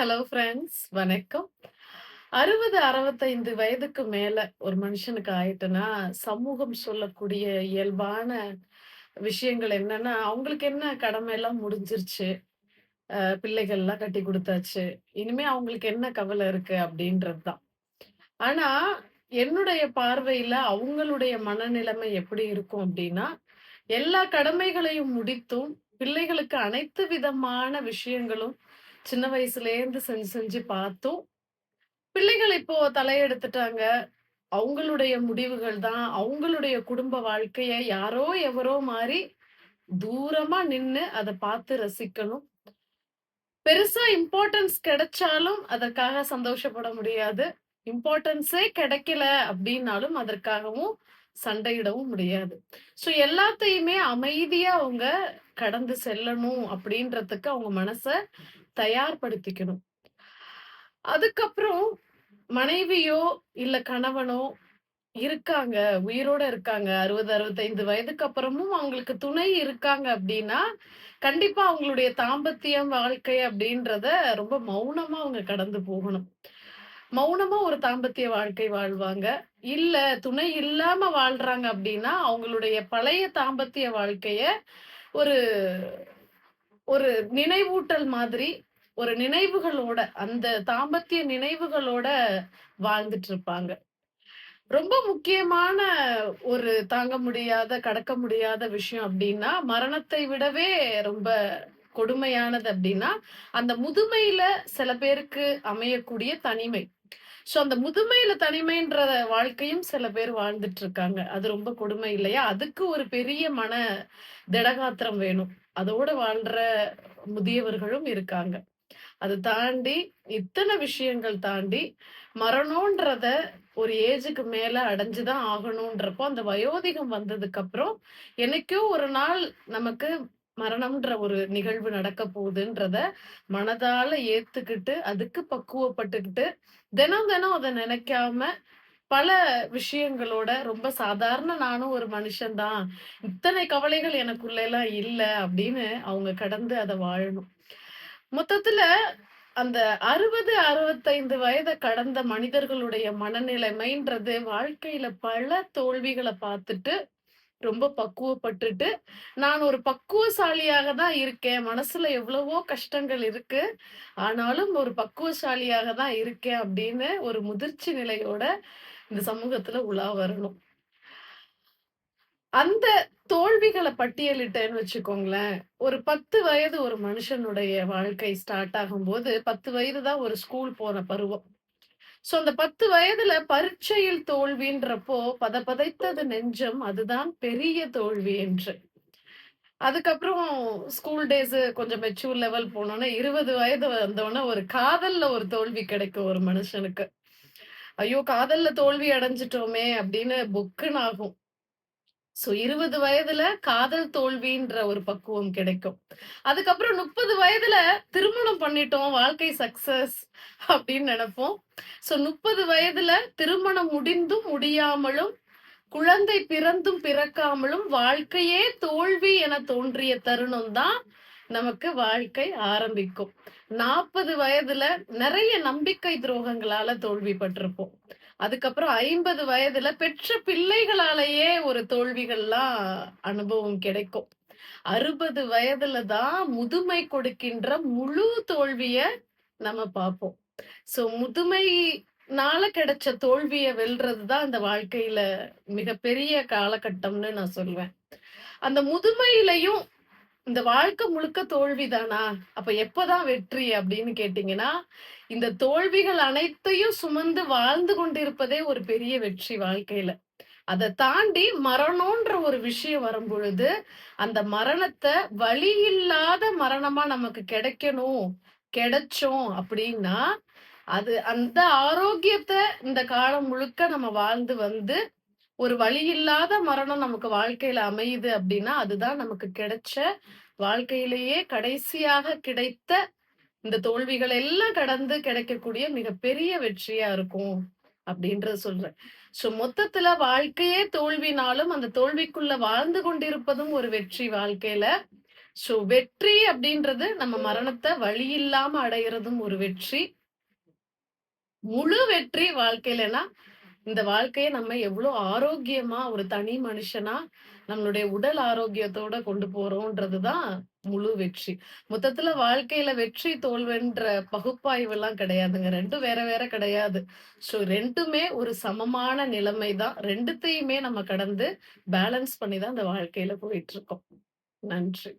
Hello friends வணக்கம். 60, 65 வயதுக்கு மேல ஒரு மனுஷனுக்கு ஆயிட்டுன்னா, சமூகம் சொல்லக்கூடிய இயல்பான விஷயங்கள் என்னன்னா, அவங்களுக்கு என்ன கடமை எல்லாம் முடிஞ்சிருச்சு. பிள்ளைகள் பிள்ளைகள்லாம் கட்டி கொடுத்தாச்சு இனிமே அவங்களுக்கு என்ன கவலை இருக்கு அப்படின்றது தான். ஆனா, என்னுடைய பார்வையில அவங்களுடைய மனநிலைமை எப்படி இருக்கும் அப்படின்னா, எல்லா கடமைகளையும் முடித்தும், பிள்ளைகளுக்கு அனைத்து விதமான விஷயங்களும் சின்ன வயசுலேருந்து செஞ்சு செஞ்சு பார்த்தோம் பிள்ளைகள் இப்போ தலையெடுத்துட்டாங்க. அவங்களுடைய முடிவுகள் தான், அவங்களுடைய குடும்ப வாழ்க்கைய யாரோ எவரோ மாறி தூரமா நின்னு அத பார்த்து ரசிக்கணும். பெருசா இம்பார்ட்டன்ஸ் கிடைச்சாலும் அதற்காக சந்தோஷப்பட முடியாது. இம்பார்ட்டன்ஸே கிடைக்கல அப்படின்னாலும் அதற்காகவும் சண்டையிடவும் முடியாது. ஸோ எல்லாத்தையுமே அமைதியா அவங்க கடந்து செல்லணும் அப்படின்றதுக்கு அவங்க மனச தயார்படுத்திக்கணும். அதுக்கப்புறம் மனைவியோ, இல்ல கணவனோ இருக்காங்க, உயிரோட இருக்காங்க. 60, 65 வயதுக்கு அப்புறமும் அவங்களுக்கு துணை இருக்காங்க அப்படின்னா கண்டிப்பா அவங்களுடைய தாம்பத்தியம் வாழ்க்கை அப்படின்றத ரொம்ப மௌனமா அவங்க கடந்து போகணும். மௌனமா ஒரு தாம்பத்திய வாழ்க்கை வாழ்வாங்க. இல்ல துணை இல்லாம வாழ்றாங்க அப்படின்னா அவங்களுடைய பழைய தாம்பத்திய வாழ்க்கைய ஒரு ஒரு நினைவூட்டல் மாதிரி, ஒரு நினைவுகளோட, அந்த தாம்பத்திய நினைவுகளோட வாழ்ந்துட்டு இருப்பாங்க. ரொம்ப முக்கியமான ஒரு தாங்க முடியாத, கடக்க முடியாத விஷயம் அப்படின்னா மரணத்தை விடவே ரொம்ப கொடுமையானது அப்படின்னா அந்த முதுமையில சில பேருக்கு அமையக்கூடிய தனிமை. ஸோ அந்த முதுமையில தனிமைன்ற வாழ்க்கையும் சில பேர் வாழ்ந்துட்டு இருக்காங்க. அது ரொம்ப கொடுமை இல்லையா? அதுக்கு ஒரு பெரிய மன திடகாத்திரம் வேணும். அதோட வாழ்ற முதியவர்களும் இருக்காங்க. அது தாண்டி, இத்தனை விஷயங்கள் தாண்டி, மரணம்ன்றத ஒரு ஏஜுக்கு மேல அடைஞ்சுதான் ஆகணும்ன்றப்போ அந்த வயோதிகம் வந்ததுக்கு அப்புறம் என்னைக்கோ ஒரு நாள் நமக்கு மரணம்ன்ற ஒரு நிகழ்வு நடக்க போகுதுன்றத மனதால ஏத்துக்கிட்டு, அதுக்கு பக்குவப்பட்டுக்கிட்டு, தினம் தினம் அத நினைக்காம, பல விஷயங்களோட ரொம்ப சாதாரண நானும் ஒரு மனுஷன் தான். இத்தனை கவலைகள் எனக்குள்ளலாம் இல்ல அப்படின்னு அவங்க கடந்து அதை வாழணும். மொத்தத்துல அந்த அறுபது அறுபத்தைந்து வயதை கடந்த மனிதர்களுடைய மனநிலைமைன்றது வாழ்க்கையில பல தோல்விகளை பார்த்துட்டு, ரொம்ப பக்குவப்பட்டுட்டு, நான் ஒரு பக்குவசாலியாக தான் இருக்கேன். மனசுல எவ்வளவோ கஷ்டங்கள் இருக்கு. ஆனாலும் ஒரு பக்குவசாலியாக தான் இருக்கேன் அப்படின்னு ஒரு முதிர்ச்சி நிலையோட இந்த சமூகத்துல உலா வரணும். அந்த தோல்விகளை பட்டியலிட்டேன்னு வச்சுக்கோங்களேன், ஒரு 10 வயது ஒரு மனுஷனுடைய வாழ்க்கை ஸ்டார்ட் ஆகும்போது, 10 வயது தான் ஒரு ஸ்கூல் போன பருவம். சோ அந்த 10 வயதுல பரீட்சையில் தோல்வின்றப்போ, பதபதைத்தது நெஞ்சம் அதுதான் பெரிய தோல்வி என்று. அதுக்கப்புறம் ஸ்கூல் டேஸ் கொஞ்சம் மெச்சூர் லெவல் போனோனே, 20 வயது வந்தோடனே ஒரு காதல்ல ஒரு தோல்வி கிடைக்கும் ஒரு மனுஷனுக்கு. ஐயோ! காதல்ல தோல்வி அடைஞ்சுட்டோமே அப்படின்னு பொக்குன்னு ஆகும். சோ இருபது வயதுல காதல் தோல்வின்ற ஒரு பக்குவம் கிடைக்கும். அதுக்கப்புறம் 30 வயதுல திருமணம் பண்ணிட்டோம், வாழ்க்கை சக்சஸ் அப்படின்னு நினைப்போம் சோ முப்பது வயதுல திருமணம் முடிந்தும் முடியாமலும், குழந்தை பிறந்தும் பிறக்காமலும் வாழ்க்கையே தோல்வி என தோன்றிய தருணம் தான் நமக்கு வாழ்க்கை ஆரம்பிக்கும். 40 வயதுல நிறைய நம்பிக்கை துரோகங்களால தோல்வி பட்டிருப்போம். அதுக்கப்புறம் 50 வயதுல பெற்ற பிள்ளைகளாலேயே ஒரு தோல்விகள்லாம் அனுபவம் கிடைக்கும். 60 வயதுல தான் முதுமை கொடுக்கின்ற முழு தோல்விய நம்ம பார்ப்போம். சோ முதுமைனால கிடைச்ச தோல்விய வெல்றது தான் வாழ்க்கையில மிகப்பெரிய காலகட்டம்னு நான் சொல்வேன். அந்த முதுமையிலையும் இந்த வாழ்க்கை முழுக்க தோல்விதானா அப்ப எப்பதான் வெற்றி அப்படின்னு கேட்டீங்கன்னா, இந்த தோல்விகள் அனைத்தையும் சுமந்து வாழ்ந்து கொண்டிருப்பதே ஒரு பெரிய வெற்றி வாழ்க்கையில. அதை தாண்டி மரணம்ன்ற ஒரு விஷயம் வரும்பொழுது, அந்த மரணத்தை வழி இல்லாத மரணமா நமக்கு கிடைக்கணும், கிடைச்சோம் அப்படின்னா அது அந்த ஆரோக்கியத்தை இந்த காலம் முழுக்க நம்ம வாழ்ந்து வந்து, ஒரு வழி இல்லாத மரணம் நமக்கு வாழ்க்கையில அமையுது அப்படின்னா அதுதான் நமக்கு கிடைச்ச வாழ்க்கையிலேயே கடைசியாக கிடைத்த இந்த தோல்விகள் எல்லாம் கடந்து கிடைக்கக்கூடிய மிகப்பெரிய வெற்றியா இருக்கும் அப்படின்றத சொல்றேன். சோ மொத்தத்துல வாழ்க்கையே தோல்வினாலும், அந்த தோல்விக்குள்ள வாழ்ந்து கொண்டிருப்பதும் ஒரு வெற்றி வாழ்க்கையில. சோ வெற்றி அப்படின்றது நம்ம மரணத்தை வழி இல்லாம அடையிறதும் ஒரு வெற்றி. முழு வெற்றி வாழ்க்கையிலனா, இந்த வாழ்க்கையை நம்ம எவ்வளவு ஆரோக்கியமா ஒரு தனி மனுஷனா, நம்மளுடைய உடல் ஆரோக்கியத்தோட கொண்டு போறோம்ன்றதுதான் முழு வெற்றி. மொத்தத்துல வாழ்க்கையில வெற்றி, தோல்வின்ற பகுப்பாய்வுலாம் கிடையாதுங்க. ரெண்டும் வேற வேற கிடையாது. ஸோ ரெண்டுமே ஒரு சமமான நிலைமை தான். ரெண்டுத்தையுமே நம்ம கடந்து பேலன்ஸ் பண்ணி தான் இந்த வாழ்க்கையில போயிட்டுருக்கோம். நன்றி.